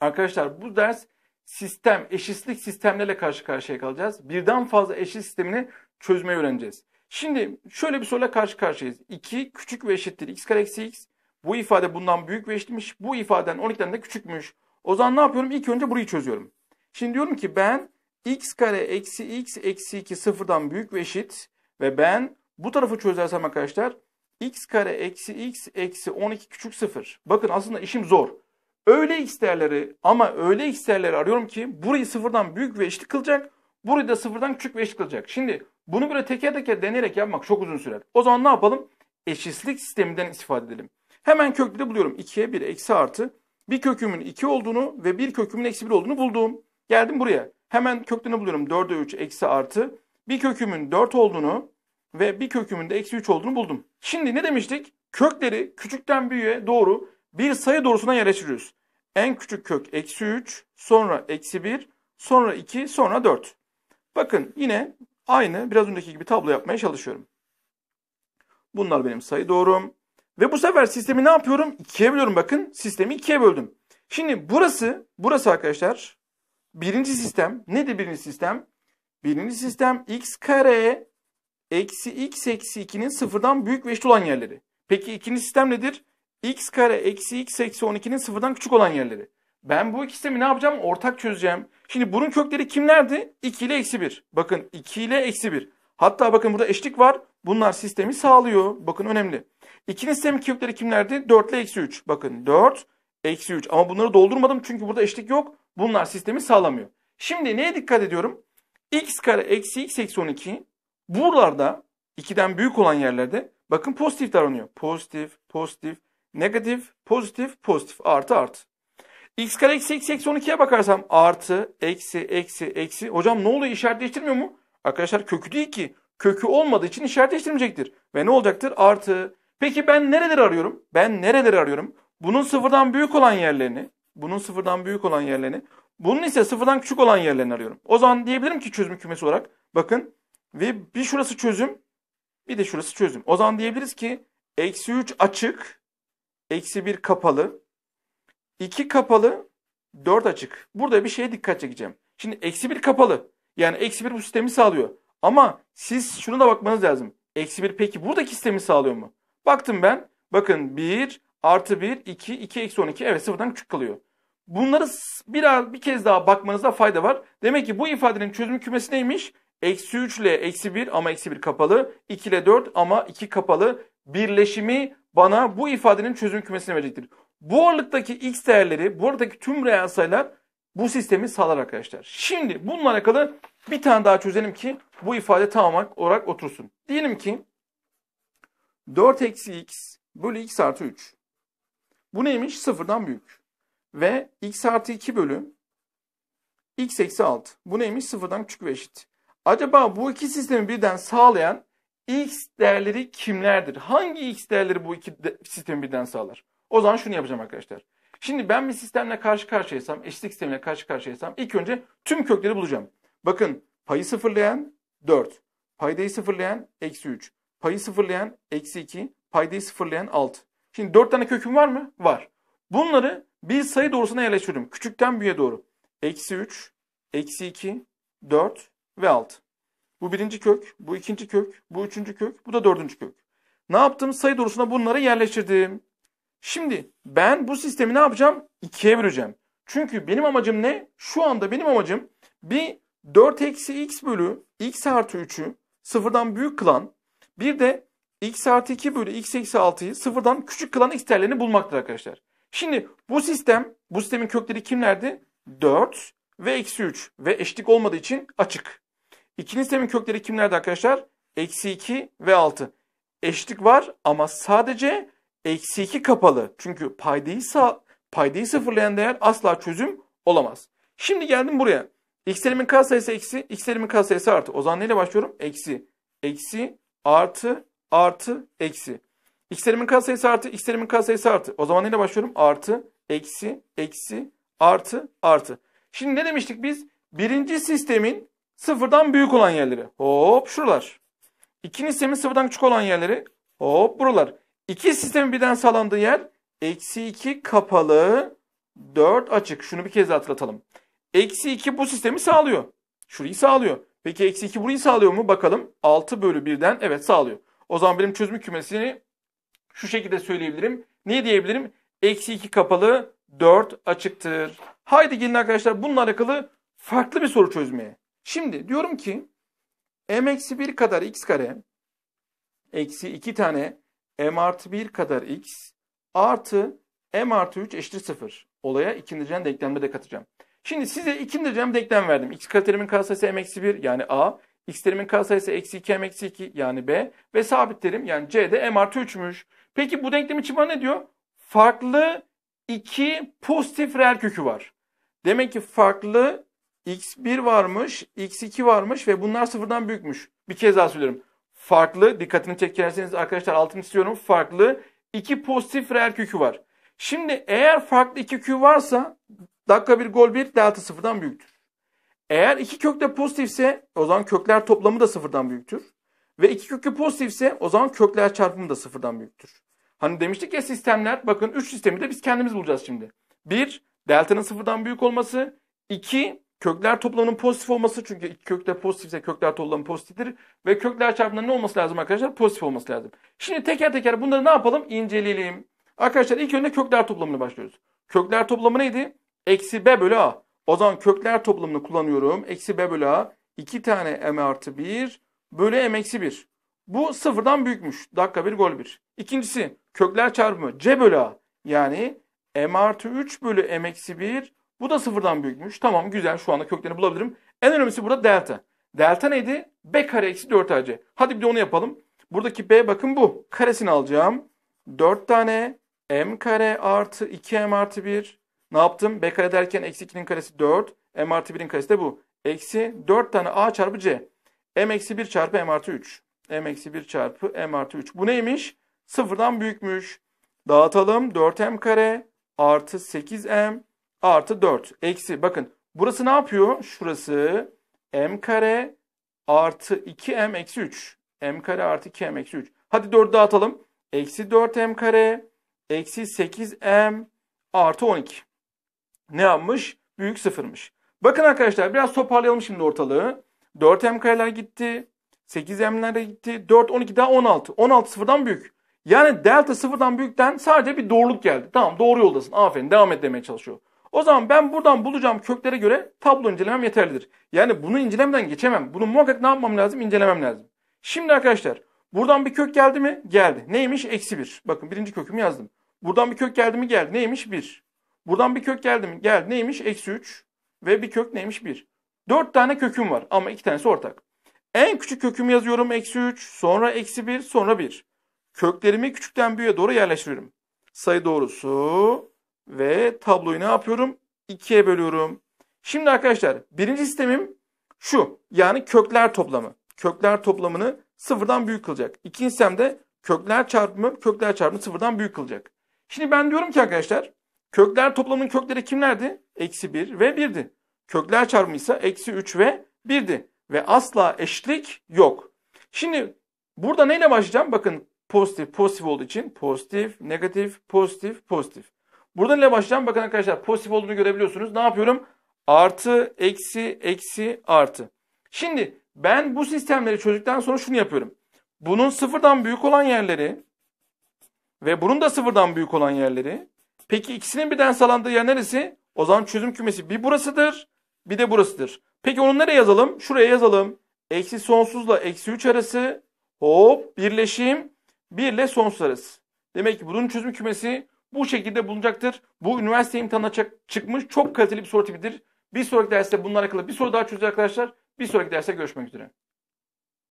Arkadaşlar bu ders sistem, eşitlik sistemlerle karşı karşıya kalacağız. Birden fazla eşit sistemini çözmeyi öğreneceğiz. Şimdi şöyle bir soruyla karşı karşıyayız. 2 küçük ve eşittir x kare eksi x. Bu ifade bundan büyük ve eşitmiş. Bu ifaden 12'den de küçükmüş. O zaman ne yapıyorum? İlk önce burayı çözüyorum. Şimdi diyorum ki ben x kare eksi x eksi 2 sıfırdan büyük ve eşit. Ve ben bu tarafı çözersem arkadaşlar x kare eksi x eksi 12 küçük sıfır. Bakın aslında işim zor. Öyle x değerleri ama öyle x değerleri arıyorum ki burayı sıfırdan büyük ve eşit kılacak. Burayı da sıfırdan küçük ve eşit kılacak. Şimdi bunu böyle teker teker deneyerek yapmak çok uzun sürer. O zaman ne yapalım? Eşitlik sisteminden istifade edelim. Hemen kökleri buluyorum. 2'ye 1 eksi artı. Bir kökümün 2 olduğunu ve bir kökümün eksi 1 olduğunu buldum. Geldim buraya. Hemen köklerini buluyorum. 4'e 3 eksi artı. Bir kökümün 4 olduğunu ve bir kökümün de eksi 3 olduğunu buldum. Şimdi ne demiştik? Kökleri küçükten büyüğe doğru bir sayı doğrusuna yerleştiriyoruz. En küçük kök eksi 3, sonra eksi 1, sonra 2, sonra 4. Bakın yine aynı biraz önceki gibi tablo yapmaya çalışıyorum. Bunlar benim sayı doğrum. Ve bu sefer sistemi ne yapıyorum? 2'ye bölüyorum bakın. Sistemi 2'ye böldüm. Şimdi burası, burası arkadaşlar birinci sistem. Nedir birinci sistem? Birinci sistem x kare eksi x eksi 2'nin sıfırdan büyük ve eşit olan yerleri. Peki ikinci sistem nedir? X kare eksi x eksi 12'nin sıfırdan küçük olan yerleri. Ben bu iki sistemi ne yapacağım? Ortak çözeceğim. Şimdi bunun kökleri kimlerdi? 2 ile eksi 1. Bakın 2 ile eksi 1. Hatta bakın burada eşlik var. Bunlar sistemi sağlıyor. Bakın önemli. İkinci sistemin kökleri kimlerdi? 4 ile eksi 3. Bakın 4, eksi 3. Ama bunları doldurmadım çünkü burada eşlik yok. Bunlar sistemi sağlamıyor. Şimdi neye dikkat ediyorum? x kare eksi x eksi 12 buralarda 2'den büyük olan yerlerde bakın pozitif davranıyor. Pozitif, pozitif, negatif, pozitif, pozitif, artı, artı. x kare eksi x eksi 12'ye bakarsam artı, eksi, eksi, eksi. Hocam ne oluyor işaret değiştirmiyor mu? Arkadaşlar kökü değil ki. Kökü olmadığı için işaret değiştirmeyecektir. Ve ne olacaktır? Artı. Peki ben nereleri arıyorum? Ben nereleri arıyorum? Bunun sıfırdan büyük olan yerlerini, bunun sıfırdan büyük olan yerlerini, bunun ise sıfırdan küçük olan yerlerini arıyorum. O zaman diyebilirim ki çözüm kümesi olarak bakın ve bir şurası çözüm bir de şurası çözüm. O zaman diyebiliriz ki eksi 3 açık, eksi 1 kapalı, 2 kapalı, 4 açık. Burada bir şeye dikkat çekeceğim. Şimdi eksi 1 kapalı. Yani eksi 1 bu sistemi sağlıyor. Ama siz şuna da bakmanız lazım. Eksi 1 peki buradaki sistemi sağlıyor mu? Baktım ben. Bakın 1 artı 1, 2, 2 eksi 12. Evet sıfırdan küçük kalıyor. Bunları bir, bir kez daha bakmanızda fayda var. Demek ki bu ifadenin çözüm kümesi neymiş? Eksi 3 ile eksi 1 ama eksi 1 kapalı. 2 ile 4 ama 2 kapalı. Birleşimi bana bu ifadenin çözüm kümesini verecektir. Bu ağırlıktaki x değerleri, buradaki tüm reel sayılar bu sistemi sağlar arkadaşlar. Şimdi bununla alakalı bir tane daha çözelim ki bu ifade tam olarak otursun. Diyelim ki 4 eksi x bölü x artı 3. Bu neymiş? Sıfırdan büyük. Ve x artı 2 bölü x eksi 6. Bu neymiş? Sıfırdan küçük ve eşit. Acaba bu iki sistemi birden sağlayan x değerleri kimlerdir? Hangi x değerleri bu iki de sistemi birden sağlar? O zaman şunu yapacağım arkadaşlar. Şimdi ben bir sistemle karşı karşıyaysam, eşitlik sistemiyle karşı karşıyaysam ilk önce tüm kökleri bulacağım. Bakın payı sıfırlayan 4, paydayı sıfırlayan eksi 3, payı sıfırlayan eksi 2, paydayı sıfırlayan 6. Şimdi 4 tane köküm var mı? Var. Bunları bir sayı doğrusuna yerleştiriyorum. Küçükten büyüğe doğru. Eksi 3, eksi 2, 4 ve 6. Bu birinci kök, bu ikinci kök, bu üçüncü kök, bu da dördüncü kök. Ne yaptım? Sayı doğrusuna bunları yerleştirdim. Şimdi ben bu sistemi ne yapacağım? İkiye böleceğim. Çünkü benim amacım ne? Şu anda benim amacım bir 4 eksi x bölü x artı 3'ü sıfırdan büyük kılan bir de x artı 2 bölü x eksi 6'yı sıfırdan küçük kılan x değerlerini bulmaktır arkadaşlar. Şimdi bu sistem, bu sistemin kökleri kimlerdi? 4 ve eksi 3 ve eşitlik olmadığı için açık. İkinci sistemin kökleri kimlerdi arkadaşlar? Eksi 2 ve 6. Eşitlik var ama sadece eksi 2 kapalı. Çünkü paydayı, paydayı sıfırlayan değer asla çözüm olamaz. Şimdi geldim buraya. X'lerimin katsayısı eksi, x'lerimin katsayısı artı. O zaman neyle başlıyorum? Eksi, eksi, artı, artı, eksi. X'lerimin katsayısı artı, x'lerimin katsayısı artı. O zaman neyle başlıyorum? Artı, eksi, eksi, artı, artı. Şimdi ne demiştik biz? Birinci sistemin sıfırdan büyük olan yerleri. Hop şuralar. İkinci sistemin sıfırdan küçük olan yerleri. Hop buralar. İki sistemin birden sağlandığı yer eksi 2 kapalı 4 açık. Şunu bir kez hatırlatalım. Eksi 2 bu sistemi sağlıyor. Şurayı sağlıyor. Peki eksi 2 burayı sağlıyor mu? Bakalım. 6 bölü 1'den evet sağlıyor. O zaman benim çözüm kümesini şu şekilde söyleyebilirim. Ne diyebilirim? Eksi 2 kapalı 4 açıktır. Haydi gelin arkadaşlar bununla alakalı farklı bir soru çözmeye. Şimdi diyorum ki m eksi 1 kadar x kare eksi 2 tane m artı 1 kadar x artı m artı 3 eşittir 0. Olaya ikinci derecen denklemde de katacağım. Şimdi size ikinci derecen denklem verdim. x kareterimin katsayısı m eksi 1 yani a. x terimin katsayısı eksi 2 m eksi 2 yani b. Ve sabit terim yani c de m artı 3'müş. Peki bu denklem için bana ne diyor? Farklı iki pozitif reel kökü var. Demek ki farklı x1 varmış, x2 varmış ve bunlar sıfırdan büyükmüş. Bir kez daha söylüyorum. Farklı, dikkatini çekerseniz arkadaşlar altını istiyorum. Farklı iki pozitif reel kökü var. Şimdi eğer farklı iki kök varsa dakika bir gol bir delta sıfırdan büyüktür. Eğer iki kök de pozitifse o zaman kökler toplamı da sıfırdan büyüktür. Ve iki kökü pozitifse o zaman kökler çarpımı da sıfırdan büyüktür. Hani demiştik ya sistemler bakın 3 sistemi de biz kendimiz bulacağız şimdi. 1. Delta'nın sıfırdan büyük olması. 2. Kökler toplamının pozitif olması. Çünkü iki kökler pozitifse kökler toplamı pozitiftir. Ve kökler çarpımında ne olması lazım arkadaşlar? Pozitif olması lazım. Şimdi teker teker bunları ne yapalım? İnceleyelim. Arkadaşlar ilk önce kökler toplamını başlıyoruz. Kökler toplamı neydi? Eksi b bölü a. O zaman kökler toplamını kullanıyorum. Eksi b bölü a. 2 tane m artı 1 bölü m eksi 1. Bu sıfırdan büyükmüş. Dakika bir gol bir. İkincisi kökler çarpımı c bölü a. Yani m artı 3 bölü m eksi 1. Bu da sıfırdan büyükmüş. Tamam güzel şu anda köklerini bulabilirim. En önemlisi burada delta. Delta neydi? b kare eksi 4 ac. Hadi bir de onu yapalım. Buradaki b bakın bu. Karesini alacağım. 4 tane m kare artı 2m artı 1. Ne yaptım? b kare derken eksi 2'nin karesi 4. m artı 1'in karesi de bu. Eksi 4 tane a çarpı c. m eksi 1 çarpı m artı 3. m eksi 1 çarpı m artı 3. Bu neymiş? Sıfırdan büyükmüş. Dağıtalım. 4m kare artı 8m artı 4. Eksi bakın burası ne yapıyor? Şurası m kare artı 2m eksi 3. m kare artı 2m eksi 3. Hadi 4 dağıtalım. Eksi 4m kare eksi 8m artı 12. Ne yapmış? Büyük sıfırmış. Bakın arkadaşlar biraz toparlayalım şimdi ortalığı. 4m kareler gitti. 8m'ler gitti. 4, 12 daha 16. 16 sıfırdan büyük. Yani delta sıfırdan büyükten sadece bir doğruluk geldi. Tamam doğru yoldasın. Aferin devam et demeye çalışıyor. O zaman ben buradan bulacağım köklere göre tablo incelemem yeterlidir. Yani bunu incelemeden geçemem. Bunu muhakkak ne yapmam lazım? İncelemem lazım. Şimdi arkadaşlar buradan bir kök geldi mi? Geldi. Neymiş? Eksi 1. Bakın birinci kökümü yazdım. Buradan bir kök geldi mi? Geldi. Neymiş? 1. Buradan bir kök geldi mi? Geldi. Neymiş? Eksi 3. Ve bir kök neymiş? 1. 4 tane köküm var ama 2 tanesi ortak. En küçük kökümü yazıyorum. Eksi 3. Sonra eksi 1. Sonra 1. Köklerimi küçükten büyüğe doğru yerleştiriyorum. Sayı doğrusu ve tabloyu ne yapıyorum? 2'ye bölüyorum. Şimdi arkadaşlar birinci sistemim şu. Yani kökler toplamı. Kökler toplamını sıfırdan büyük kılacak. İkinci sistemde kökler çarpımı kökler çarpımı sıfırdan büyük kılacak. Şimdi ben diyorum ki arkadaşlar kökler toplamının kökleri kimlerdi? Eksi 1 ve 1'di. Kökler çarpımı ise eksi 3 ve 1'di. Ve asla eşitlik yok. Şimdi burada neyle başlayacağım? Bakın pozitif, pozitif olduğu için pozitif, negatif, pozitif, pozitif. Buradan ile başlayacağım. Bakın arkadaşlar pozitif olduğunu görebiliyorsunuz. Ne yapıyorum? Artı, eksi, eksi, artı. Şimdi ben bu sistemleri çözdükten sonra şunu yapıyorum. Bunun sıfırdan büyük olan yerleri ve bunun da sıfırdan büyük olan yerleri. Peki ikisinin birden sağlandığı yer neresi? O zaman çözüm kümesi bir burasıdır, bir de burasıdır. Peki onu nereye yazalım? Şuraya yazalım. Eksi sonsuzla eksi 3 arası hop birleşim 1 ile sonsuz arası. Demek ki bunun çözüm kümesi bu şekilde bulunacaktır. Bu üniversite imtihanına çıkmış çok kaliteli bir soru tipidir. Bir sonraki derste bununla alakalı bir soru daha çözeceğiz arkadaşlar. Bir sonraki derste görüşmek üzere.